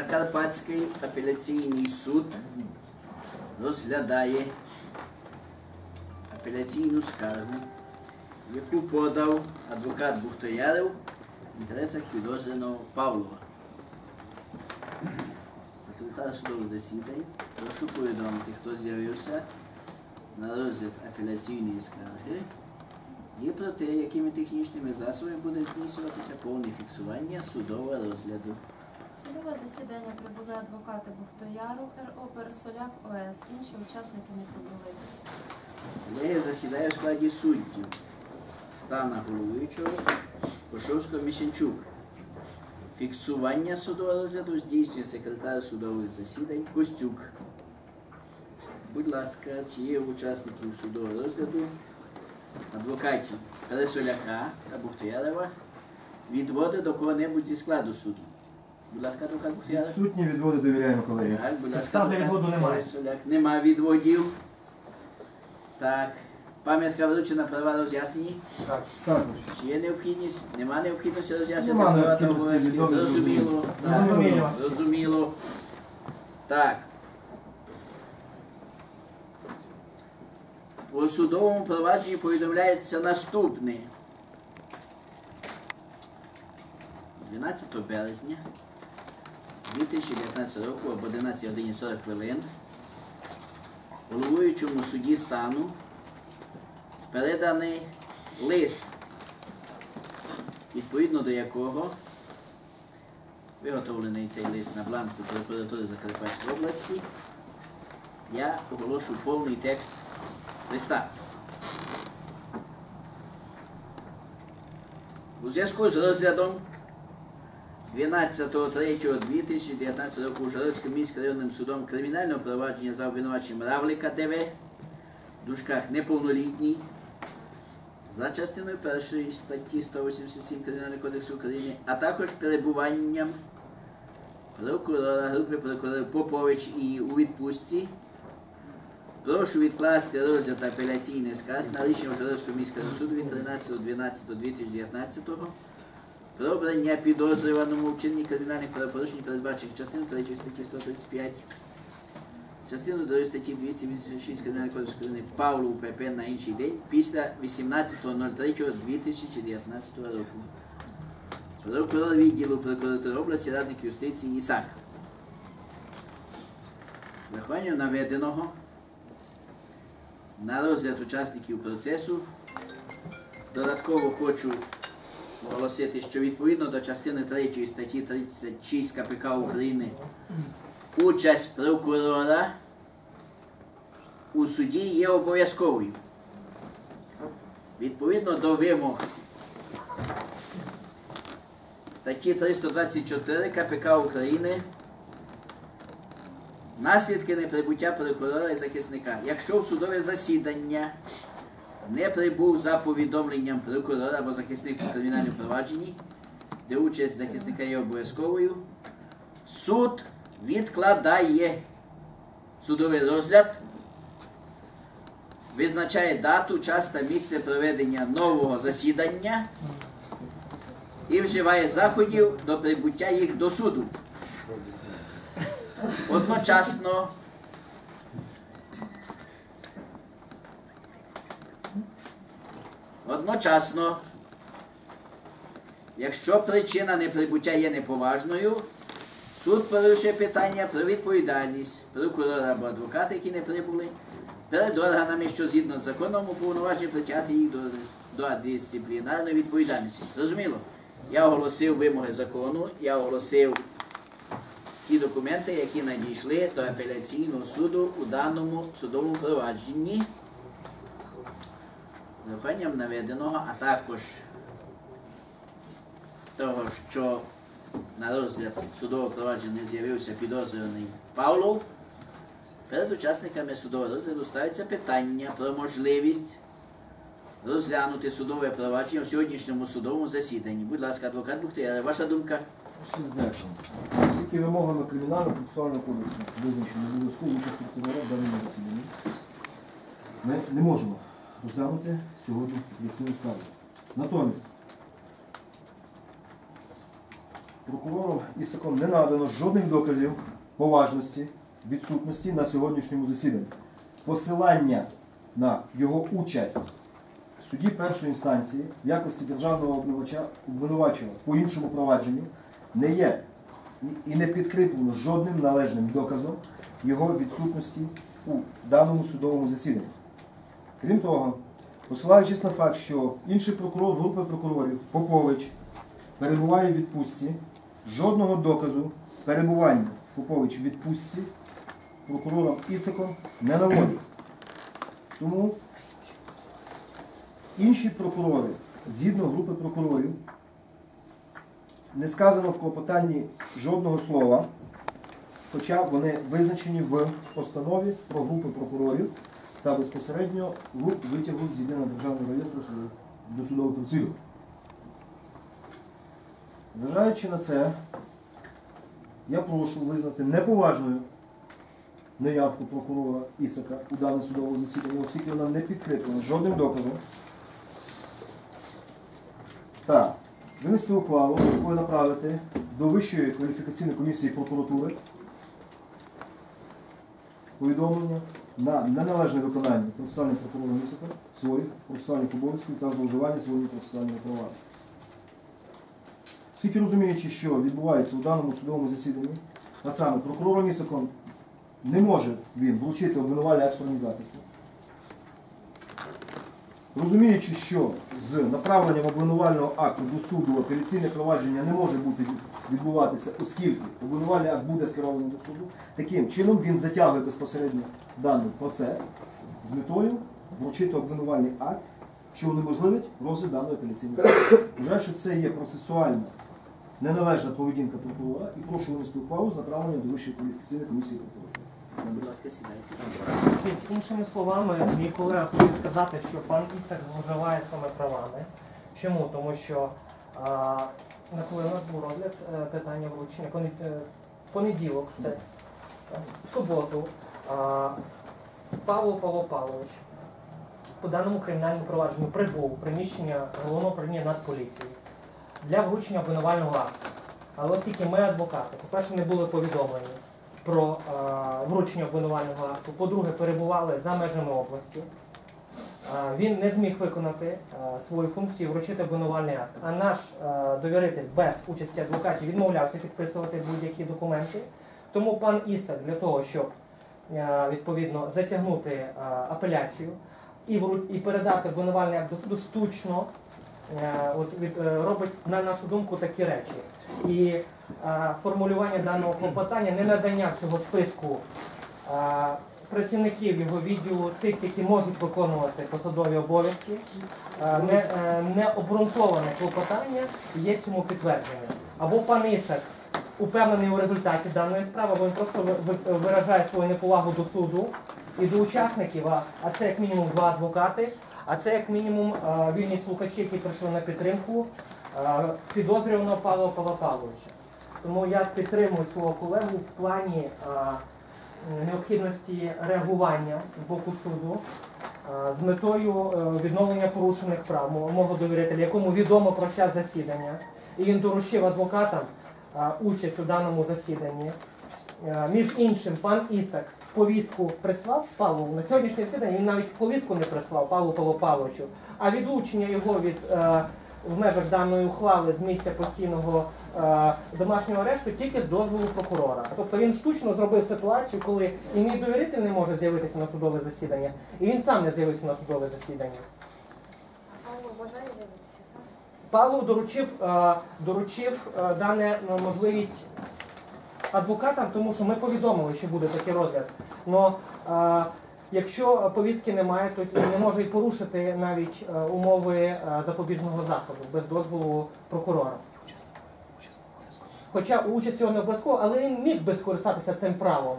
Закарпатський апеляційний суд розглядає апеляційну скаргу, яку подав адвокат Бухтояров в інтересах підозрюваного Павлова. Секретар судових засідань, прошу повідомити, хто з'явився на розгляд апеляційної скарги і про те, якими технічними засобами буде здійснюватися повне фіксування судового розгляду. Судове засідання прибули адвокати Бухтояру, РО Пересоляк, ОС. Інші учасники не прибули. Колеги засідає у складі суддів Стана головуючого Кошовського Міщенчук. Фіксування судового розгляду здійснює секретар судових засідань Костюк. Будь ласка, чи є учасників судового розгляду адвокатів Пересоляка та Бухтоярова відводи до кого-небудь зі складу суду? Будь ласка, адвокат Бухтояров. Відсутні відводи довіряємо колеги. Так, будь ласка, Підстав для відводу немає. Пересоляк. Нема відводів. Так. Пам'ятка вручена права роз'яснені. Так. Також. Чи є необхідність? Нема необхідності роз'яснити Нема права та необхідності, обов'язки. відомо, Зрозуміло. Так, Зрозуміло. Зрозуміло. Так. У судовому провадженні повідомляється наступне. 12 березня 2019 року об 11 годині 40 хвилин головуючому суді стану переданий лист, відповідно до якого виготовлений цей лист на бланку прокуратури Закарпатської області, я оголошу повний текст листа. У зв'язку з розглядом 12.03.2019 року Ужгородським міським районним судом кримінального провадження за обвинуваченням Равлика ДВ в дужках неповнолітній за частиною першої статті 187 Кримінального кодексу України, а також перебуванням прокурора групи прокурорів Попович і у відпустці. Прошу відкласти розгляд апеляційних скарг на рішення Ужгородського міського суду від 13.12.2019 про обрання підозрюваному вчиненні кримінальних правопорушень, передбачених частиною 3 статті 135, частину 2 статті 286 Кримінального кодексу України Павлу ПП на інший день після 18.03.2019 року. Прокурор відділу прокуратури області, радник юстиції Ісак. Врахуванням наведеного на розгляд учасників процесу додатково хочу оголосити, що відповідно до частини 3 статті 36 КПК України участь прокурора у суді є обов'язковою. Відповідно до вимог статті 324 КПК України наслідки неприбуття прокурора і захисника. Якщо в судове засідання не прибув за повідомленням прокурора або захисника у кримінальному провадженні, де участь захисника є обов'язковою, суд відкладає судовий розгляд, визначає дату, час та місце проведення нового засідання і вживає заходів до прибуття їх до суду. Одночасно Одночасно, якщо причина неприбуття є неповажною, суд порушує питання про відповідальність прокурора або адвоката, які не прибули, перед органами, що згідно з законом уповноважені притягти їх до, до дисциплінарної відповідальності. Зрозуміло? Я оголосив вимоги закону, я оголосив ті документи, які надійшли до апеляційного суду у даному судовому провадженні. З наведеного, а також того, що на розгляд судового провадження з'явився підозрюваний Павлов, перед учасниками судового розгляду ставиться питання про можливість розглянути судове провадження в сьогоднішньому судовому засіданні. Будь ласка, адвокат Бухтияр, ваша думка? Ще здякую. Оскільки вимогами кримінального процесуального кодексу визначено обов'язкову участь прокурора в даному засіданні, ми не можемо розглянути сьогодні апеляційну скаргу. Натомість, прокурором Ісаком не надано жодних доказів поважності, відсутності на сьогоднішньому засіданні. Посилання на його участь в суді першої інстанції в якості державного обвинувачення по іншому провадженню не є і не підкріплено жодним належним доказом його відсутності у даному судовому засіданні. Крім того, посилаючись на факт, що інший прокурор групи прокурорів Попович перебуває в відпустці, жодного доказу перебування Попович в відпустці прокурором Ісаком не наводиться. Тому інші прокурори, згідно групи прокурорів, не сказано в клопотанні жодного слова, хоча вони визначені в постанові про групи прокурорів та безпосередньо в витягу з єдиного державного реєстру суду- досудових розслідувань. Зважаючи на це, я прошу визнати неповажною неявку прокурора Ісака у дане судове засідання, оскільки вона не підкріплена жодним доказом. Та винести ухвалу, якою направити до Вищої кваліфікаційної комісії прокуратури повідомлення на неналежне виконання процесуальних прокурорів Ісака своїх процесуальних обов'язків та зловживання своїми процесуальними правами. Оскільки розуміючи, що відбувається у даному судовому засіданні, а саме прокурор Місокон не може він вручити обвинувальний екстрені захисту. Розуміючи, що з направленням обвинувального акту до суду апеляційне провадження не може бути відбуватися, оскільки обвинувальний акт буде скерований до суду, таким чином він затягує безпосередньо даний процес з метою вручити обвинувальний акт, що унеможливить розгляд даної апеляційної справи. Вважаю, що це є процесуальна неналежна поведінка прокурора і прошу винести ухвалу з направленням до Вищої кваліфікаційної комісії прокурора. Будь Іншими словами, мій колега хотів сказати, що пан Іцак зловживає саме правами. Чому? Тому що на коли у нас був розгляд е, питання вручення, е, понеділок, це в суботу, Павло Павло Павлович по даному кримінальному провадженню прибув приміщення головного управління Нацполіції для вручення обвинувального акту. Але оскільки ми адвокати, по-перше, не були повідомлені про е, вручення обвинувального акту, по-друге, перебували за межами області. Е, Він не зміг виконати е, свою функцію вручити обвинувальний акт. А наш довіритель без участі адвокатів відмовлявся підписувати будь-які документи. Тому пан Ісак для того, щоб відповідно затягнути апеляцію і, передати обвинувальний акт до суду штучно от, робить, на нашу думку, такі речі. І формулювання даного клопотання, не надання всього списку е, працівників його відділу, тих, які можуть виконувати посадові обов'язки, е, не, е, не обґрунтоване клопотання є цьому підтвердження. Або пан Ісак упевнений у результаті даної справи, або він просто ви- ви- виражає свою неповагу до суду і до учасників, а, це як мінімум два адвокати, а це як мінімум е, вільні слухачі, які прийшли на підтримку е, підозрюваного Павла Павла Павловича. Тому я підтримую свого колегу в плані е, необхідності реагування з боку суду е, з метою е, відновлення порушених прав мого- довірителя, якому відомо про час засідання, і він доручив адвокатам е, участь у даному засіданні. Е, Між іншим, пан Ісак повістку прислав Павлу на сьогоднішнє засідання. Він навіть повістку не прислав Павлу Павловичу, а відлучення його від е, в межах даної ухвали з місця постійного е, домашнього арешту тільки з дозволу прокурора. Тобто він штучно зробив ситуацію, коли і мій довіритель не може з'явитися на судове засідання, і він сам не з'явився на судове засідання. Павло? Доручив, е, доручив е, дане можливість адвокатам, тому що ми повідомили, що буде такий розгляд. Но якщо повістки немає, то не може й порушити навіть е, умови е, запобіжного заходу без дозволу прокурора. Хоча участь його не обов'язково, але він міг би скористатися цим правом.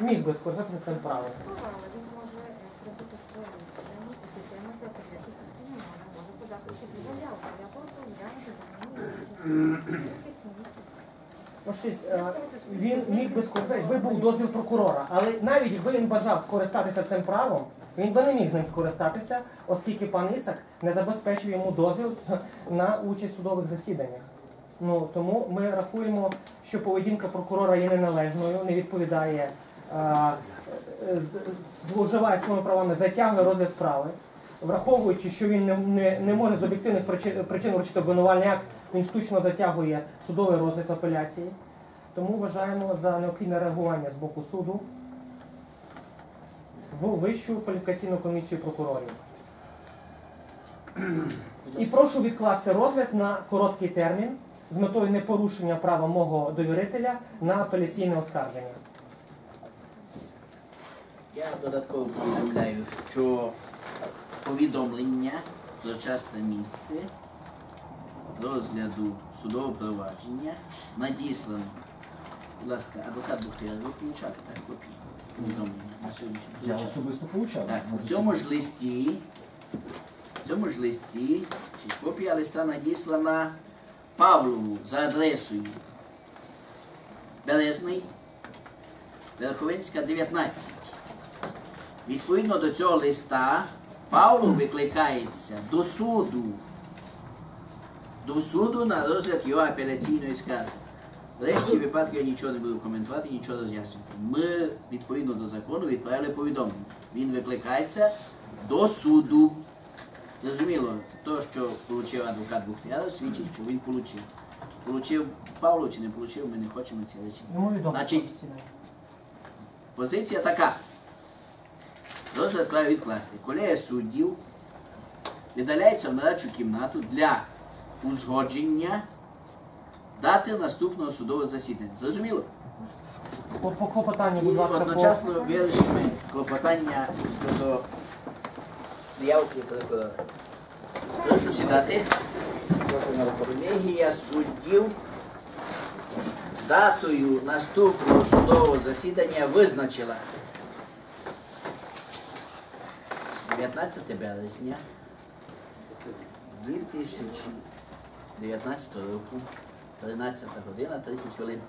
Міг би скористатися цим правом. Він може щось, е, він міг би скористатися, якби був дозвіл прокурора. Але навіть якби він бажав скористатися цим правом, він би не міг ним скористатися, оскільки пан Ісак не забезпечив йому дозвіл на участь в судових засіданнях. Ну тому ми рахуємо, що поведінка прокурора є неналежною, не відповідає, е, е, зловживає своїми правами, затягує розгляд справи. Враховуючи, що він не, не, не може з об'єктивних причин, причин вручити обвинувальний акт, він штучно затягує судовий розгляд апеляції. Тому вважаємо за необхідне реагування з боку суду в Вищу кваліфікаційну комісію прокурорів. І прошу відкласти розгляд на короткий термін з метою непорушення права мого довірителя на апеляційне оскарження. Я додатково повідомляю, що повідомлення про часне місце розгляду судового провадження надіслано. Будь ласка, адвокат Бухтияр, ви получали так копії повідомлення на сьогоднішній Я особисто получав. Так, у цьому ж листі, в цьому ж листі, чи копія листа надіслана Павлову за адресою Березний, Верховинська, 19. Відповідно до цього листа Павлов викликається до суду. До суду на розгляд його апеляційної скарги. В решті випадків я нічого не буду коментувати, нічого роз'яснювати. Ми відповідно до закону відправили повідомлення. Він викликається до суду. Зрозуміло, то, що отримав адвокат Бухтяров, свідчить, що він отримав. Получив Павло чи не отримав, ми не хочемо ці речі. Відомо. Значить, Позиція така. Розгляд справи відкласти. Колегія суддів віддаляється в нарадчу кімнату для узгодження дати наступного судового засідання. Зрозуміло? По, по клопотанню, І будь ласка, по... одночасно вирішимо клопотання щодо явки прокурора. Прошу сідати. Колегія суддів датою наступного судового засідання визначила 19 березня 2019 року, 13 година 30 хвилин.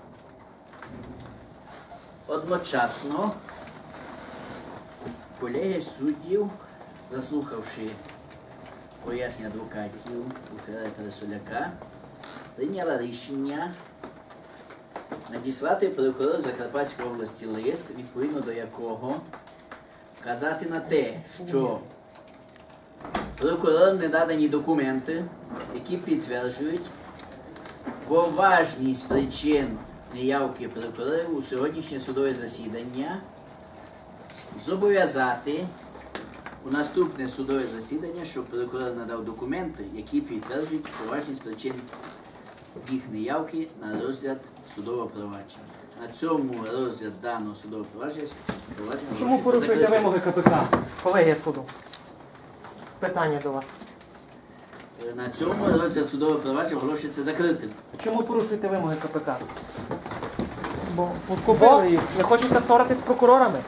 Одночасно колеги суддів, заслухавши пояснення адвокатів Бухтера Пересоляка, прийняла рішення надіслати прокурору Закарпатської області лист, відповідно до якого вказати на те, що прокурорам не надані документи, які підтверджують поважність причин неявки прокурорів у сьогоднішнє судове засідання зобов'язати у наступне судове засідання, щоб прокурор надав документи, які підтверджують поважність причин їх неявки на розгляд судового провадження. На цьому розгляд даного судового провадження Чому порушуєте вимоги КПК? Колегія суду. Питання до вас. Е, На цьому розгляд судового провадження оголошується закритим. Чому порушуєте вимоги КПК? Бо Бо. Ви хочете ссоритись з прокурорами?